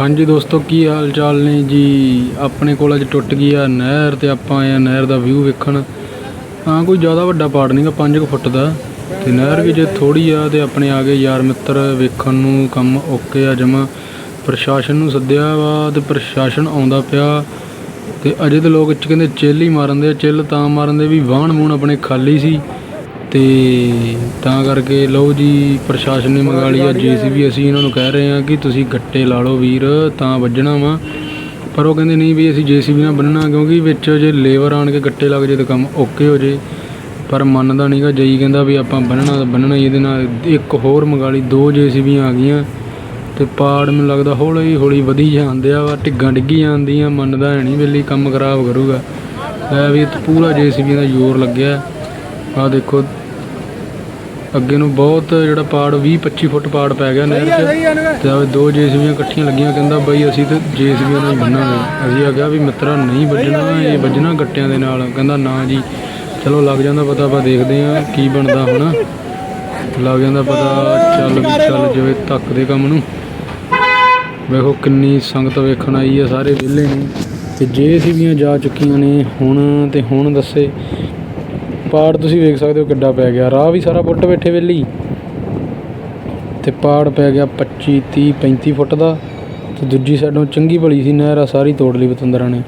ਹਾਂਜੀ ਦੋਸਤੋ, ਕੀ ਹਾਲ ਚਾਲ ਨੇ ਜੀ? ਆਪਣੇ ਕੋਲ ਅੱਜ ਟੁੱਟ ਗਈ ਆ ਨਹਿਰ ਤੇ ਆਪਾਂ ਆਏ ਆ ਨਹਿਰ ਦਾ ਵਿਊ ਵੇਖਣ। ਹਾਂ, ਕੋਈ ਜ਼ਿਆਦਾ ਵੱਡਾ ਪਾੜ ਨਹੀਂਗਾ 5 ਫੁੱਟ ਦਾ। ਤੇ ਨਹਿਰ ਵੀ ਜੇ ਥੋੜੀ ਆ ਤੇ ਆਪਣੇ ਆ ਗਏ ਯਾਰ ਮਿੱਤਰ, ਵੇਖਣ ਨੂੰ ਕੰਮ ਓਕੇ ਆ ਜਮਾ। ਪ੍ਰਸ਼ਾਸਨ ਨੂੰ ਸੱਦਿਆ ਵਾ ਤੇ ਪ੍ਰਸ਼ਾਸਨ ਆਉਂਦਾ ਪਿਆ। ਤੇ ਅਜੇ ਤੇ ਲੋਕ ਚ ਕਹਿੰਦੇ ਚਿੱਲ ਹੀ ਮਾਰਨ ਦੇ ਚਿੱਲ ਤਾਂ ਮਾਰਨ ਦੇ ਵੀ ਵਾਹਣ ਵੂਣ ਆਪਣੇ ਖਾਲੀ ਸੀ। ਤੇ ਤਾਂ ਕਰਕੇ ਲਓ ਜੀ, ਪ੍ਰਸ਼ਾਸਨ ਨੇ ਮੰਗਾ ਲਈ ਆ ਜੀਸੀਬੀ ਅਸੀਂ ਇਹਨਾਂ ਨੂੰ ਕਹਿ ਰਹੇ ਹਾਂ ਕਿ ਤੁਸੀਂ ਗੱਟੇ ਲਾ ਲਓ ਵੀਰ, ਤਾਂ ਵੱਜਣਾ ਵਾ। ਪਰ ਉਹ ਕਹਿੰਦੇ ਨਹੀਂ ਵੀ ਅਸੀਂ ਜੀਸੀਬੀ ਨਾਲ ਬੰਨਣਾ ਕਿਉਂਕਿ ਵਿੱਚ ਜੇ ਲੇਬਰ ਆਣ ਕੇ ਗੱਟੇ ਲੱਗ ਜੇ ਤਾਂ ਕੰਮ ਓਕੇ ਹੋ ਜੇ। ਪਰ ਮੰਨਦਾ ਨਹੀਂਗਾ ਜਈ ਕਹਿੰਦਾ ਵੀ ਆਪਾਂ ਬੰਨਣਾ ਤਾਂ ਬੰਨਣਾ ਹੀ ਇਹਦੇ ਨਾਲ ਇੱਕ ਹੋਰ ਮੰਗਾ ਲਈ, ਦੋ ਜੀਸੀਬੀਆਂ ਆ ਗਈਆਂ। ਤੇ ਪਾੜ ਮੈਨੂੰ ਲੱਗਦਾ ਹੌਲੀ ਹੌਲੀ ਵਧੀ ਜਾਂਦੇ ਆ ਵਾ, ਢਿੱਗਾਂ ਡਿੱਗੀ ਜਾਂਦੀਆਂ, ਮੰਨਦਾ ਹੈ ਨਹੀਂ ਵੇਲੀ ਕੰਮ ਖਰਾਬ ਕਰੂਗਾ। ਲੈ ਵੀ ਇੱਥੇ ਪੂਰਾ ਜੀਸੀਬੀ ਦਾ ਜ਼ੋਰ ਲੱਗਿਆ। ਆ ਦੇਖੋ ਅੱਗੇ ਨੂੰ ਬਹੁਤ ਜਿਹੜਾ ਪਾੜ 20 25 ਫੁੱਟ ਪਾੜ ਪੈ ਗਿਆ ਨਹਿਰ 'ਚ। ਤੇ ਆਹ ਦੋ ਜੀਸੀਬੀਆਂ ਇਕੱਠੀਆਂ ਲੱਗੀਆਂ ਕਹਿੰਦਾ ਬਾਈ ਅਸੀਂ ਤੇ ਜੀਸੀਬੀਆਂ ਨਾਲ ਹੀ ਬੰਨਾਂਗੇ। ਅਸੀਂ ਆਖਿਆ ਵੀ ਮਿੱਤਰਾ ਨਹੀਂ ਵੱਜਣਾ ਇਹ ਵੱਜਣਾ ਗੱਟਿਆਂ ਦੇ ਨਾਲ। ਕਹਿੰਦਾ ਨਾ ਜੀ ਚਲੋ ਲੱਗ ਜਾਂਦਾ ਪਤਾ ਆਪਾਂ ਦੇਖਦੇ ਹਾਂ ਕੀ ਬਣਦਾ ਹੁਣ। ਲੱਗ ਜਾਂਦਾ ਪਤਾ ਚੱਲ ਚੱਲ ਜਾਵੇ ਧੱਕ ਦੇ ਕੰਮ ਨੂੰ। ਵੇਖੋ ਕਿੰਨੀ ਸੰਗਤ ਵੇਖਣ ਆਈ ਆ ਸਾਰੇ ਵਿਹਲੇ ਨੇ। ਤੇ ਜੇਸੀਬੀਆਂ ਜਾ ਚੁੱਕੀਆਂ ਨੇ ਹੁਣ ਤੇ ਹੁਣ ਦੱਸੇ ਪਾੜ ਤੁਸੀਂ ਵੇਖ ਸਕਦੇ ਹੋ ਕਿੱਡਾ ਪੈ ਗਿਆ। ਰਾਹ ਵੀ ਸਾਰਾ ਪੁੱਟ ਬੈਠੇ ਵੇਲੀ। ਤੇ ਪਾੜ ਪੈ ਗਿਆ 25 30 35 ਫੁੱਟ ਦਾ। ਤੇ ਦੂਜੀ ਸਾਈਡੋਂ ਚੰਗੀ ਭਲੀ ਸੀ ਨਹਿਰ ਆ, ਸਾਰੀ ਤੋੜ ਲਈ ਬਤੰਦਰਾਂ ਨੇ।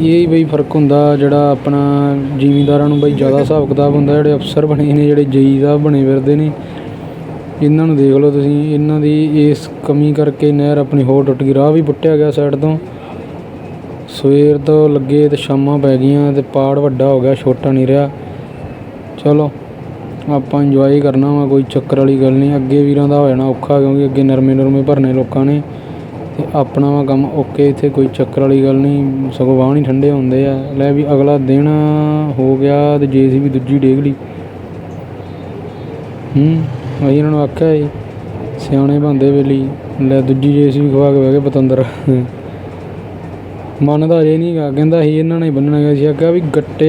ਇਹ ਹੀ ਬਈ ਫ਼ਰਕ ਹੁੰਦਾ ਜਿਹੜਾ ਆਪਣਾ ਜ਼ਿਮੀਂਦਾਰਾਂ ਨੂੰ ਬਈ ਜ਼ਿਆਦਾ ਹਿਸਾਬ ਕਿਤਾਬ ਹੁੰਦਾ, ਜਿਹੜੇ ਅਫਸਰ ਬਣੇ ਨੇ, ਜਿਹੜੇ ਜਈ ਸਾਹਿਬ ਬਣੇ ਫਿਰਦੇ ਨੇ। ਇਹਨਾਂ ਨੂੰ ਦੇਖ ਲਓ ਤੁਸੀਂ, ਇਹਨਾਂ ਦੀ ਇਸ ਕਮੀ ਕਰਕੇ ਨਹਿਰ ਆਪਣੀ ਹੋਰ ਟੁੱਟ ਗਈ। ਰਾਹ ਵੀ ਪੁੱਟਿਆ ਗਿਆ ਸਾਈਡ ਤੋਂ। ਸਵੇਰ ਤੋਂ ਲੱਗੇ ਤੇ ਸ਼ਾਮਾਂ ਪੈ ਗਈਆਂ ਅਤੇ ਪਾੜ ਵੱਡਾ ਹੋ ਗਿਆ, ਛੋਟਾ ਨਹੀਂ ਰਿਹਾ। ਚਲੋ, ਆਪਾਂ ਇੰਜੋਏ ਕਰਨਾ ਵਾ, ਕੋਈ ਚੱਕਰ ਵਾਲੀ ਗੱਲ ਨਹੀਂ। ਅੱਗੇ ਵੀਰਾਂ ਦਾ ਹੋ ਜਾਣਾ ਔਖਾ, ਕਿਉਂਕਿ ਅੱਗੇ ਨਰਮੇ ਨਰਮੇ ਭਰਨੇ ਲੋਕਾਂ ਨੇ। ਅਤੇ ਆਪਣਾ ਵਾ ਕੰਮ ਓਕੇ, ਇੱਥੇ ਕੋਈ ਚੱਕਰ ਵਾਲੀ ਗੱਲ ਨਹੀਂ। ਸਗੋਂ ਵਾਹ ਨਹੀਂ ਠੰਡੇ ਹੁੰਦੇ ਆ। ਲੈ ਵੀ ਅਗਲਾ ਦਿਨ ਹੋ ਗਿਆ ਅਤੇ ਜੇ ਸੀ ਵੀ ਦੂਜੀ ਡੇਗ ਲਈ। ਹੂੰ, ਅਸੀਂ ਇਹਨਾਂ ਨੂੰ ਆਖਿਆ ਸੀ, ਸਿਆਣੇ ਬੰਦੇ ਵੇਲੀ। ਲੈ ਦੂਜੀ ਜੇ ਸੀ ਵੀ ਖਵਾ ਕੇ ਬਹਿ ਗਏ ਪਤੰਦਰ। ਮੰਨਦਾ ਅਜੇ ਨਹੀਂ ਗਾ ਕਹਿੰਦਾ ਸੀ ਇਹਨਾਂ ਨੇ ਬੰਨਣਾ ਸੀ ਆਖਿਆ ਵੀ ਗੱਟੇ